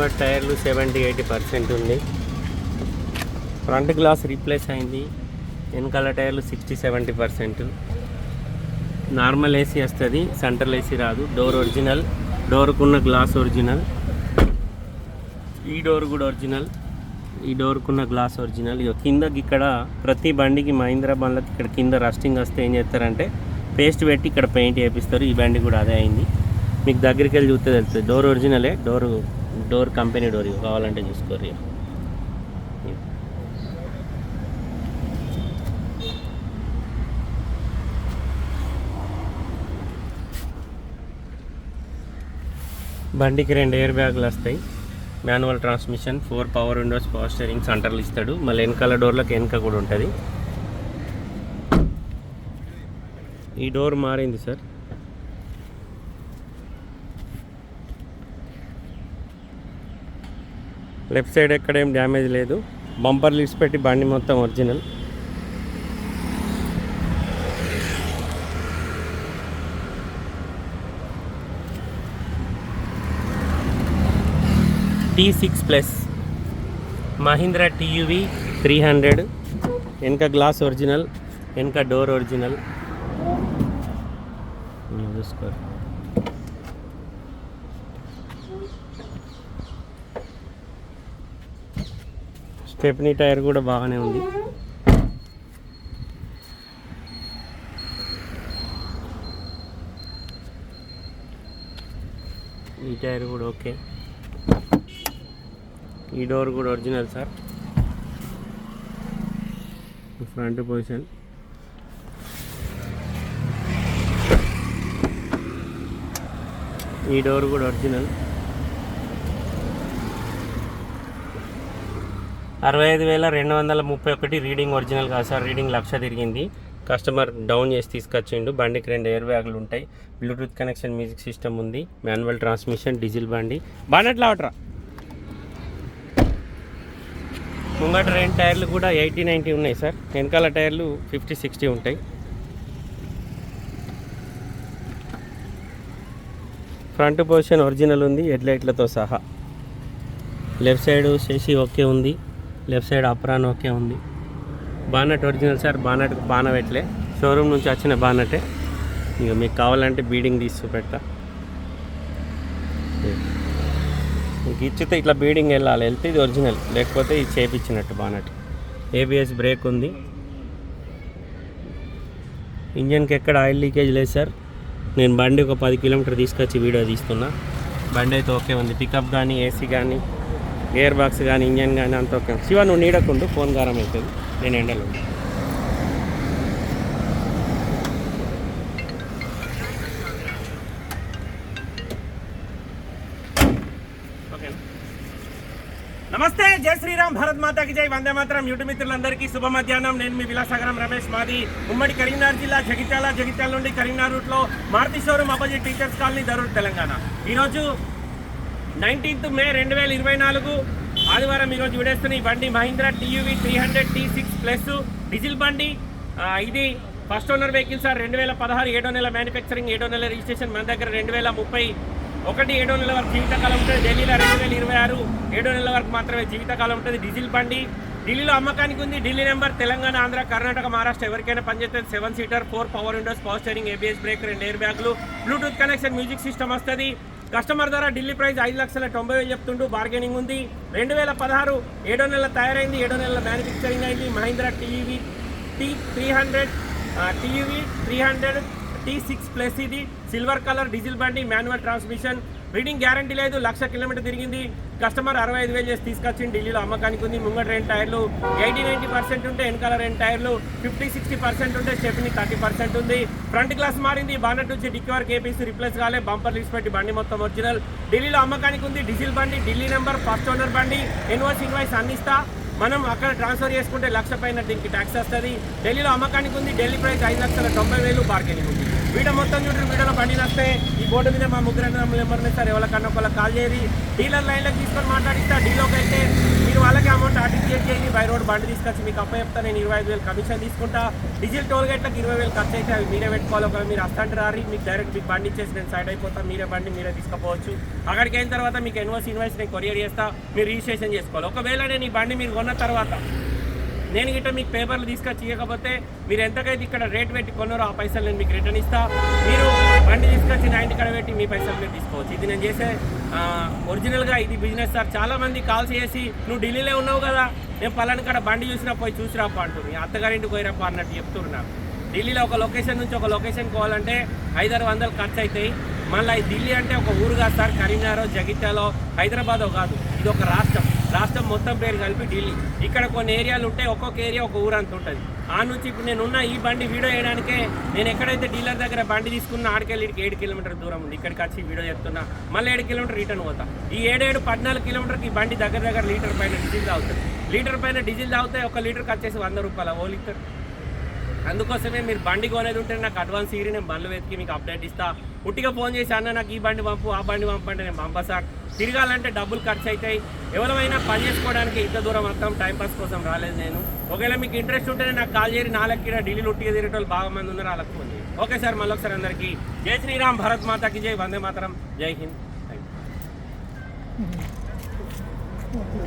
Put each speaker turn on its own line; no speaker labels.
ముంగట టైర్లు seventy eighty percent ఉంది. ఫ్రంట్ గ్లాస్ రీప్లేస్ అయింది. వెనకాల టైర్లు sixty seventy percent. Normal AC వస్తుంది సెంట్రల్ ఏసీ రాదు. డోర్ ఒరిజినల్ డోర్కున్న గ్లాస్ ఒరిజినల్. ఈ డోర్ కూడా ఒరిజినల్. ఈ డోర్కున్న గ్లాస్ ఒరిజినల్. ఇక కిందకి ఇక్కడ ప్రతి బండికి మహీంద్రా బండ్లకి ఇక్కడ కింద రస్టింగ్ వస్తే ఏం చేస్తారంటే పేస్ట్ పెట్టి ఇక్కడ పెయింట్ వేపిస్తారు. ఈ బండి కూడా అదే అయింది. మీకు దగ్గరికి వెళ్ళి చూస్తే తెలుస్తుంది. డోర్ ఒరిజినలే డోర్ డోర్ కంపెనీ డోర్ ఇవి కావాలంటే చూసుకోరు బండికి రెండు ఎయిర్ బ్యాగులు వస్తాయి. Manual transmission four power windows power steering సెంటర్లు ఇస్తాడు. మళ్ళీ వెనకాల డోర్లకు వెనక కూడా ఉంటుంది. ఈ డోర్ మారింది సార్. లెఫ్ట్ సైడ్ ఎక్కడ ఏం డ్యామేజ్ లేదు. బంపర్ లిడ్స్ పెట్టి బండి మొత్తం original. T six plus Mahindra TUV three hundred వెనక గ్లాస్ ఒరిజినల్ వెనక డోర్ ఒరిజినల్. చూసుకోరు స్టెప్నీ టైర్ కూడా బాగానే ఉంది. ఈ టైర్ కూడా ఓకే ఈ డోర్ కూడా ఒరిజినల్ సార్ ఫ్రంట్ పొజిషన్ ఈ డోర్ కూడా ఒరిజినల్ అరవై ఐదు వేల రెండు వందల ముప్పై ఒకటి రీడింగ్ ఒరిజినల్ కాదు సార్. రీడింగ్ లక్ష తిరిగింది. కస్టమర్ డౌన్ చేసి తీసుకొచ్చిండు. బండికి రెండు ఎయిర్ బ్యాగులు ఉంటాయి. బ్లూటూత్ కనెక్షన్ మ్యూజిక్ సిస్టమ్ ఉంది. మాన్యువల్ ట్రాన్స్మిషన్ డీజిల్ బండి. బానెట్ లావట్రా. ముంగట రెండు టైర్లు కూడా ఎయిటీ నైంటీ ఉన్నాయి సార్. వెనకాల టైర్లు ఫిఫ్టీ సిక్స్టీ ఉంటాయి. ఫ్రంట్ పొజిషన్ ఒరిజినల్ ఉంది. హెడ్లైట్లతో సహా. లెఫ్ట్ సైడ్ చేసి ఓకే ఉంది. లెఫ్ట్ సైడ్ అప్రాన్ ఓకే ఉంది. బానట్ ఒరిజినల్ సార్ బానట్ బానవెట్లే. షోరూమ్ నుంచి వచ్చిన బానటే. ఇక మీకు కావాలంటే బీడింగ్ తీసి చూపెడతా. మీకు ఇచ్చితే ఇట్లా బీడింగ్ వెళ్ళాలి. వెళ్తే ఇది ఒరిజినల్. లేకపోతే ఇది చేపించినట్టు బానట్. ఏబిఎస్ బ్రేక్ ఉంది. ఇంజన్కి ఎక్కడ ఆయిల్ లీకేజ్ లేదు సార్. నేను బండి ఒక పది కిలోమీటర్ తీసుకొచ్చి వీడియో తీస్తున్నా. బండి అయితే ఓకే ఉంది. పికప్ కానీ ఏసీ కానీ గేర్ బాక్స్ కానీ ఇంజన్ కానీ అంత ఓకే శివ నువ్వు నీడకుండు ఫోన్ గారం అవుతుంది నేను ఎండలో
నమస్తే జై శ్రీరామ్ భారత్ మాతాకి జై. వందే మాత్రం. యూట్యూబ్ మిత్రులందరికీ శుభ మధ్యాహ్నం. నేను మీ విలాసగరం రమేష్ మాది ఉమ్మడి కరీంనగర్ జిల్లా జగిత్యాల జగిత్యాల నుండి కరీంనగర్ రూట్లో Maruti showroom opposite teachers colony Darur Telangana. ఈరోజు నైన్టీన్త్ మే రెండు వేల ఇరవై నాలుగు ఆదివారం ఈరోజు విడేస్తున్న ఈ బండి Mahindra TUV three hundred T six plus diesel బండి. ఇది ఫస్ట్ ఓనర్ వెహికల్ సార్. రెండు వేల పదహారు ఏడో నెల మ్యానుఫ్యాక్చరింగ్ ఏడో నెల రిజిస్ట్రేషన్ మన దగ్గర రెండు వేల ముప్పై ఒకటి ఏడో నెల వరకు జీవితకాలం ఉంటుంది. ఢిల్లీలో రెండు వేల ఇరవై ఆరు ఏడో నెలల వరకు మాత్రమే జీవితకాలం ఉంటుంది డీజిల్ బండి. ఢిల్లీలో అమ్మకానికి ఉంది. ఢిల్లీ నెంబర్ తెలంగాణ ఆంధ్ర కర్ణాటక మహారాష్ట్ర ఎవరికైనా పనిచేస్తుంది seven seater four power windows power steering ABS brake రెండు ఎయిర్ బ్యాగులు బ్లూటూత్ కనెక్షన్ మ్యూజిక్ సిస్టమ్ వస్తుంది. కస్టమర్ ధర ఢిల్లీ ప్రైస్ ఐదు లక్షల తొంభై వేలు చెప్తుంటూ బార్గెనింగ్ ఉంది. రెండు వేల పదహారు ఏడో నెల తయారైంది. ఏడో నెలల మ్యానుఫ్యాక్చరింగ్ అయింది Mahindra TUV T three hundred TUV three hundred T six plus ఇది. సిల్వర్ కలర్ డీజిల్ బండి మాన్యువల్ ట్రాన్స్మిషన్ రీడింగ్ గ్యారంటీ లేదు. లక్ష కిలోమీటర్ తిరిగింది. కస్టమర్ అరవై ఐదు వేలు చేసి తీసుకొచ్చింది ఢిల్లీలో అమ్మకానికి ఉంది. ముంగట రెండు టైర్లు. ఎయిటీ నైంటీ పర్సెంట్ ఉంటే వెనకాల రెండు టైర్లు. ఫిఫ్టీ సిక్స్టీ పర్సెంట్ ఉంటే స్టెప్ని థర్టీ పర్సెంట్ ఉంది. ఫ్రంట్ గ్లాస్ మారింది. బానట్ నుంచి డిక్కీ వరకు ఏపీసీ రిప్లేస్ కాలే. బంపర్ లిస్ట్ పెట్టి బండి మొత్తం ఒరిజినల్. ఢిల్లీలో అమ్మకానికి ఉంది. డీజిల్ బండి ఢిల్లీ నెంబర్ ఫస్ట్ ఓనర్ బండి. ఇన్వాయిస్ ఇన్వాయిస్ అందిస్తా. మనం అక్కడ ట్రాన్స్ఫర్ చేసుకుంటే లక్ష పైన దీనికి ట్యాక్స్ వస్తుంది. ఢిల్లీలో అమ్మకానికి ఉంది. ఢిల్లీ ప్రైస్ ఐదు లక్షల తొంభై వేలు. బార్గెనింగ్ ఉంది. వీడ మొత్తం చూడండి వీడియోలో బండి వస్తే ఈ బోర్డు మీద మా ముగ్గురు నెంబర్ సార్ ఎవరికన్నా ఒకళ్ళకి కాల్ చేయండి డీలర్ లైన్లోకి తీసుకొని మాట్లాడిస్తా డీలోకి అయితే మీరు వాళ్ళకి అమౌంట్ ఆర్టిఫికేట్ చేయండి బై రోడ్ బండి తీసుకొచ్చి మీకు అప్ప చెప్తా నేను ఇరవై ఐదు వేలు కమిషన్ తీసుకుంటా. డీజిల్ టోల్ గేట్లకు ఇరవై వేలు ఖర్చు అయితే అవి మీరే పెట్టుకోవాలి ఒకవేళ మీరు అస్తంటే రారి మీకు డైరెక్ట్ మీకు బండి ఇచ్చేసి నేను సైడ్ అయిపోతా మీరే బండి మీరే తీసుకుపోవచ్చు. అక్కడికి అయిన తర్వాత మీకు ఎన్వోస్ ఇన్వాయిస్ నేను కొరియర్ చేస్తా మీరు రిజిస్ట్రేషన్ చేసుకోవాలి. ఒకవేళ నేను ఈ బండి మీరు కొన్న తర్వాత నేను గిట్ట మీకు పేపర్లు తీసుకొచ్చి ఇవ్వకపోతే మీరు ఎంతకైతే ఇక్కడ రేట్ పెట్టి కొన్నారో ఆ పైసలు నేను మీకు రిటర్న్ ఇస్తా. మీరు బండి తీసుకొచ్చి నా ఇంటికాడ పెట్టి మీ పైసలు మీరు తీసుకోవచ్చు. ఇది నేను చేసే ఒరిజినల్గా ఇది బిజినెస్ సార్. చాలామంది కాల్స్ కాల్ చేసి నువ్వు ఢిల్లీలో ఉన్నావు కదా నేను పలాని కాడ బండి చూసినా పోయి చూసిరాప అంటుంది అత్తగారింటికి పోయిరాప అన్నట్టు చెప్తున్నారు ఢిల్లీలో ఒక లొకేషన్ నుంచి ఒక లొకేషన్ పోవాలంటే ఐదారు వందలు ఖర్చు అవుతాయి మళ్ళీ ఢిల్లీ అంటే ఒక ఊరు కాదు సార్ కరీంనగర్ జగిత్యాలో హైదరాబాద్ కాదు. ఇది ఒక రాష్ట్రం. రాష్ట్రం మొత్తం పేరు కలిపి ఢిల్లీ. ఇక్కడ కొన్ని ఏరియాలు ఉంటాయి ఒక్కొక్క ఏరియా ఒక ఊరు అంత ఉంటుంది. ఆ నుంచి ఇప్పుడు నేను ఉన్న ఈ బండి వీడియో చేయడానికే నేను ఎక్కడైతే డీలర్ దగ్గర బండి తీసుకున్న ఆడికెళ్ళి ఇక్కడికి ఏడు కిలోమీటర్ దూరం ఉంది. ఇక్కడికి వచ్చి వీడియో చెప్తున్నా. మళ్ళీ ఏడు కిలోమీటర్ రిటర్న్ పోతా. ఈ ఏడేడు పద్నాలుగు కిలోమీటర్కి ఈ బండి దగ్గర దగ్గర లీటర్ పైన డీజిల్ తాగుతుంది. లీటర్ పైన డీజిల్ తాగితే ఒక లీటర్కి వచ్చేసి వంద రూపాయల ఓ లీటర్? అందుకోసమే మీరు బండి కొనేది ఉంటే నాకు అడ్వాన్స్ ఇరి నేను బండ్లు వెతికి మీకు అప్డేట్ ఇస్తా. ఉట్టిగా ఫోన్ చేసి అన్న నాకు ఈ బండి పంపు ఆ బండి పంపు అంటే నేను పంపా సార్. తిరగాలంటే డబ్బులు ఖర్చు అవుతాయి ఎవరైనా పని చేసుకోవడానికి ఇంత దూరం మొత్తం టైంపాస్ కోసం రాలేదు నేను. ఒకవేళ మీకు ఇంట్రెస్ట్ ఉంటే నాకు కాల్ చేయరు నాలుగు ఢిల్లీలో ఉట్టిగా తిరిగే వాళ్ళు బాగా మంది ఉన్నారు వాళ్ళకి ఫోన్ ఓకే సార్ మళ్ళీ ఒకసారి అందరికీ జై శ్రీరామ్ భరత్ మాతాకి జై వందే మాతరం జై హింద్. Thank you